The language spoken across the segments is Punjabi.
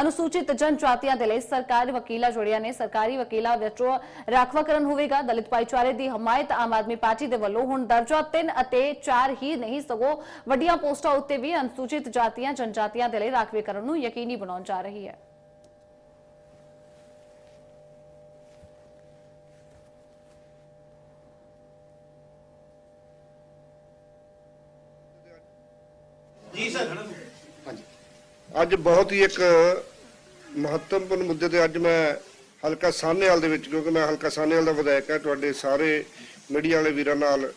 ਅਨੁਸੂਚਿਤ ਜਨਜਾਤੀਆਂ ਦੇ ਲਈ ਸਰਕਾਰੀ ਵਕੀਲਾਂ ਜੁੜੀਆਂ ਨੇ। ਸਰਕਾਰੀ ਵਕੀਲਾਂ ਵਿੱਚੋਂ ਰਾਖਵਾਂਕਰਨ ਹੋਵੇਗਾ। ਦਲਿਤ ਭਾਈਚਾਰੇ ਦੀ ਹਮਾਇਤ ਆਮ ਆਦਮੀ ਪਾਰਟੀ ਦੇ ਵੱਲੋਂ। ਹੁਣ ਦਰਜਾ 3 ਅਤੇ 4 ਹੀ ਨਹੀਂ, ਸਗੋਂ ਵੱਡੀਆਂ ਪੋਸਟਾਂ ਉੱਤੇ ਵੀ ਅਨੁਸੂਚਿਤ ਜਾਤੀਆਂ, ਜਨਜਾਤੀਆਂ ਦੇ ਲਈ ਰਾਖਵੇਂਕਰਨ ਨੂੰ ਯਕੀਨੀ ਬਣਾਉਣ ਜਾ ਰਹੀ ਹੈ। ਜੀ ਸਰ। ਅੱਜ ਬਹੁਤ ਹੀ ਇੱਕ ਮਹੱਤਵਪੂਰਨ ਮੁੱਦੇ ਤੇ ਅੱਜ ਮੈਂ ਹਲਕਾ ਸਾਹਨੇਵਾਲ ਦੇ ਵਿੱਚ, ਕਿਉਂਕਿ ਮੈਂ ਹਲਕਾ ਸਾਹਨੇਵਾਲ ਦਾ ਵਿਧਾਇਕ ਹਾਂ, ਤੁਹਾਡੇ ਸਾਰੇ ਮੀਡੀਆ ਵਾਲੇ ਵੀਰਾਂ ਨਾਲ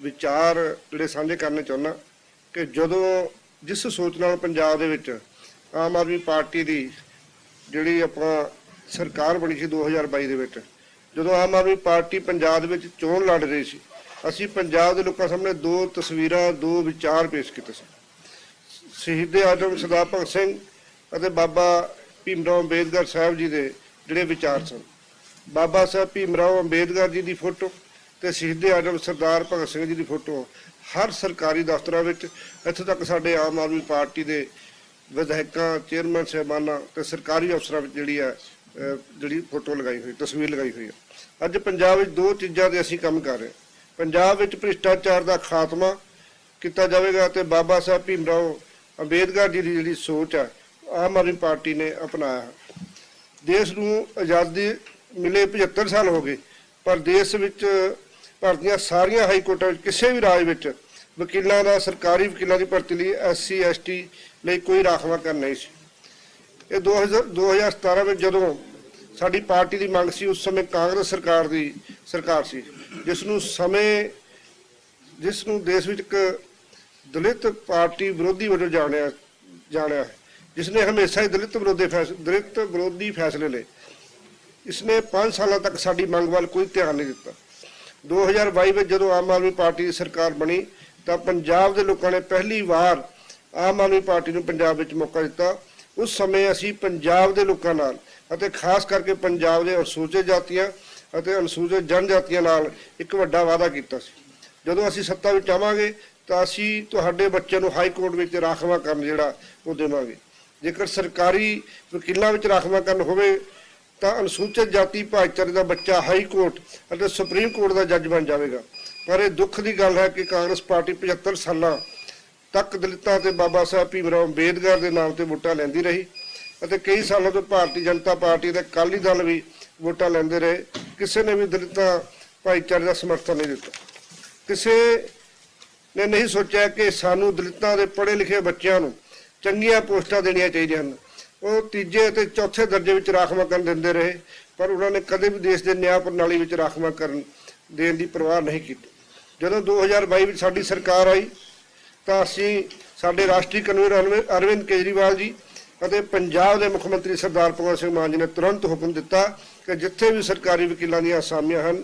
ਵਿਚਾਰ ਜਿਹੜੇ ਸਾਂਝੇ ਕਰਨੇ ਚਾਹੁੰਦਾ ਕਿ ਜਦੋਂ ਜਿਸ ਸੋਚ ਨਾਲ ਪੰਜਾਬ ਦੇ ਵਿੱਚ ਆਮ ਆਦਮੀ ਪਾਰਟੀ ਦੀ ਜਿਹੜੀ ਆਪਾਂ ਸਰਕਾਰ ਬਣੀ ਸੀ 2022 ਦੇ ਵਿੱਚ, ਜਦੋਂ ਆਮ ਆਦਮੀ ਪਾਰਟੀ ਪੰਜਾਬ ਦੇ ਵਿੱਚ ਚੋਣ ਲੜ ਰਹੀ ਸੀ, ਅਸੀਂ ਪੰਜਾਬ ਦੇ ਲੋਕਾਂ ਸਾਹਮਣੇ ਦੋ ਤਸਵੀਰਾਂ, ਦੋ ਵਿਚਾਰ ਪੇਸ਼ ਕੀਤੇ ਸੀ। ਸ਼ਹੀਦ ਆਜਮ ਸਰਦਾਰ ਭਗਤ ਸਿੰਘ ਅਤੇ ਬਾਬਾ ਭੀਮ ਰਾਓ ਅੰਬੇਦਕਰ ਸਾਹਿਬ ਜੀ ਦੇ ਜਿਹੜੇ ਵਿਚਾਰ ਸਨ। ਬਾਬਾ ਸਾਹਿਬ ਭੀਮ ਰਾਓ ਅੰਬੇਦਕਰ ਜੀ ਦੀ ਫੋਟੋ ਤੇ ਸ਼ਹੀਦ ਆਜਮ ਸਰਦਾਰ ਭਗਤ ਸਿੰਘ ਜੀ ਦੀ ਫੋਟੋ ਹਰ ਸਰਕਾਰੀ ਦਫ਼ਤਰਾਂ ਵਿੱਚ, ਇੱਥੋਂ ਤੱਕ ਸਾਡੇ ਆਮ ਆਦਮੀ ਪਾਰਟੀ ਦੇ ਵਿਧਾਇਕਾਂ, ਚੇਅਰਮੈਨ ਸਾਹਿਬਾਨਾਂ ਤੇ ਸਰਕਾਰੀ ਅਫਸਰਾਂ ਵਿੱਚ ਜਿਹੜੀ ਹੈ ਜਿਹੜੀ ਫੋਟੋ ਲਗਾਈ ਹੋਈ, ਤਸਵੀਰ ਲਗਾਈ ਹੋਈ ਹੈ। ਅੱਜ ਪੰਜਾਬ ਵਿੱਚ ਦੋ ਚੀਜ਼ਾਂ ਦੇ ਅਸੀਂ ਕੰਮ ਕਰ ਰਹੇ ਪੰਜਾਬ ਵਿੱਚ ਭ੍ਰਿਸ਼ਟਾਚਾਰ ਦਾ ਖਾਤਮਾ ਕੀਤਾ ਜਾਵੇਗਾ ਤੇ ਬਾਬਾ ਸਾਹਿਬ ਭੀਮ ਰਾਓ ਅੰਬੇਦਕਰ ਜੀ ਦੀ ਜਿਹੜੀ ਸੋਚ ਹੈ ਆਮ ਆਦਮੀ ਪਾਰਟੀ ਨੇ ਅਪਣਾਇਆ। ਦੇਸ਼ ਨੂੰ ਆਜ਼ਾਦੀ ਮਿਲੇ 75 ਸਾਲ ਹੋ ਗਏ, ਪਰ ਦੇਸ਼ ਵਿੱਚ ਭਾਰਤ ਦੀਆਂ ਸਾਰੀਆਂ ਹਾਈ ਕੋਰਟਾਂ ਵਿੱਚ ਕਿਸੇ ਵੀ ਰਾਜ ਵਿੱਚ ਵਕੀਲਾਂ ਦਾ, ਸਰਕਾਰੀ ਵਕੀਲਾਂ ਦੀ ਭਰਤੀ ਲਈ ਐਸਸੀ ਐਸਟੀ ਲਈ ਕੋਈ ਰਾਖਵਾਂਕਰਨ ਨਹੀਂ ਸੀ। ਇਹ 2000 2017 ਵਿੱਚ ਜਦੋਂ ਸਾਡੀ ਪਾਰਟੀ ਦੀ ਮੰਗ ਸੀ, ਉਸ ਸਮੇਂ ਕਾਂਗਰਸ ਸਰਕਾਰ ਦੀ ਸਰਕਾਰ ਸੀ, ਜਿਸ ਨੂੰ ਸਮੇਂ, ਜਿਸ ਨੂੰ ਦੇਸ਼ ਵਿੱਚ ਇੱਕ ਦਲਿਤ ਪਾਰਟੀ ਵਿਰੋਧੀ ਵਜੋਂ ਜਾਣਿਆ ਜਾਣਿਆ ਹੈ। ਜਿਸ ਨੇ ਹਮੇਸ਼ਾ ਹੀ ਦਲਿਤ ਵਿਰੋਧੀ ਫੈਸਲੇ ਦਲਿਤ ਵਿਰੋਧੀ ਫੈਸਲੇ ਲਏ। ਇਸਨੇ 5 ਸਾਲਾਂ ਤੱਕ ਸਾਡੀ ਮੰਗ ਵੱਲ ਕੋਈ ਧਿਆਨ ਨਹੀਂ ਦਿੱਤਾ। 2022 ਵਿੱਚ ਜਦੋਂ ਆਮ ਆਦਮੀ ਪਾਰਟੀ ਦੀ ਸਰਕਾਰ ਬਣੀ, ਤਾਂ ਪੰਜਾਬ ਦੇ ਲੋਕਾਂ ਨੇ ਪਹਿਲੀ ਵਾਰ ਆਮ ਆਦਮੀ ਪਾਰਟੀ ਨੂੰ ਪੰਜਾਬ ਵਿੱਚ ਮੌਕਾ ਦਿੱਤਾ। ਉਸ ਸਮੇਂ ਅਸੀਂ ਪੰਜਾਬ ਦੇ ਲੋਕਾਂ ਨਾਲ ਅਤੇ ਖਾਸ ਕਰਕੇ ਪੰਜਾਬ ਦੇ ਅਨੁਸੂਚਿਤ ਜਾਤੀਆਂ ਅਤੇ ਅਨੁਸੂਚਿਤ ਜਨਜਾਤੀਆਂ ਨਾਲ ਇੱਕ ਵੱਡਾ ਵਾਅਦਾ ਕੀਤਾ ਸੀ। ਜਦੋਂ ਅਸੀਂ ਸੱਤਾ ਵਿੱਚ ਆਵਾਂਗੇ ਤਾਂ ਅਸੀਂ ਤੁਹਾਡੇ ਬੱਚੇ ਨੂੰ ਹਾਈ ਕੋਰਟ ਵਿੱਚ ਰਾਖਵਾ ਕਰਨ ਜਿਹੜਾ ਉਹ ਦੇਵਾਂਗੇ। ਜੇਕਰ ਸਰਕਾਰੀ ਵਕੀਲਾਂ ਵਿੱਚ ਰਾਖਵਾ ਕਰਨ ਹੋਵੇ, ਤਾਂ ਅਨੁਸੂਚਿਤ ਜਾਤੀ ਭਾਈਚਾਰੇ ਦਾ ਬੱਚਾ ਹਾਈ ਕੋਰਟ ਅਤੇ ਸੁਪਰੀਮ ਕੋਰਟ ਦਾ ਜੱਜ ਬਣ ਜਾਵੇਗਾ। ਪਰ ਇਹ ਦੁੱਖ ਦੀ ਗੱਲ ਹੈ ਕਿ ਕਾਂਗਰਸ ਪਾਰਟੀ 75 ਸਾਲਾਂ ਤੱਕ ਦਲਿਤਾਂ ਤੇ ਬਾਬਾ ਸਾਹਿਬ ਭੀਮਰਾਓ ਅੰਬੇਦਕਰ ਦੇ ਨਾਮ ਤੇ ਵੋਟਾਂ ਲੈਂਦੀ ਰਹੀ ਅਤੇ ਕਈ ਸਾਲਾਂ ਤੋਂ ਭਾਰਤੀ ਜਨਤਾ ਪਾਰਟੀ ਦੇ ਅਕਾਲੀ ਦਲ ਵੀ ਵੋਟਾਂ ਲੈਂਦੇ ਰਹੇ। ਕਿਸੇ ਨੇ ਵੀ ਦਲਿਤਾਂ ਭਾਈਚਾਰੇ ਦਾ ਸਮਰਥਨ ਨਹੀਂ ਦਿੱਤਾ। ਕਿਸੇ ਨੇ ਨਹੀਂ ਸੋਚਿਆ ਕਿ ਸਾਨੂੰ ਦਲਿਤਾਂ ਦੇ ਪੜ੍ਹੇ ਲਿਖੇ ਬੱਚਿਆਂ ਨੂੰ ਚੰਗੀਆਂ ਪੋਸਟਾਂ ਦੇਣੀਆਂ ਚਾਹੀਦੀਆਂ ਹਨ। ਉਹ ਤੀਜੇ ਅਤੇ ਚੌਥੇ ਦਰਜੇ ਵਿੱਚ ਰਾਖਵਾਂਕਰਨ ਦਿੰਦੇ ਰਹੇ, ਪਰ ਉਹਨਾਂ ਨੇ ਕਦੇ ਵੀ ਦੇਸ਼ ਦੇ ਨਿਆਂ ਪ੍ਰਣਾਲੀ ਵਿੱਚ ਰਾਖਵਾਂਕਰਨ ਦੇਣ ਦੀ ਪਰਵਾਹ ਨਹੀਂ ਕੀਤੀ। ਜਦੋਂ 2022 ਵਿੱਚ ਸਾਡੀ ਸਰਕਾਰ ਆਈ, ਤਾਂ ਅਸੀਂ ਸਾਡੇ ਰਾਸ਼ਟਰੀ ਕਨਵੀਨਰ ਅਰਵਿੰਦ- ਅਰਵਿੰਦ ਕੇਜਰੀਵਾਲ ਜੀ ਅਤੇ ਪੰਜਾਬ ਦੇ ਮੁੱਖ ਮੰਤਰੀ ਸਰਦਾਰ ਭਗਵੰਤ ਸਿੰਘ ਮਾਨ ਜੀ ਨੇ ਤੁਰੰਤ ਹੁਕਮ ਦਿੱਤਾ ਕਿ ਜਿੱਥੇ ਵੀ ਸਰਕਾਰੀ ਵਕੀਲਾਂ ਦੀਆਂ ਅਸਾਮੀਆਂ ਹਨ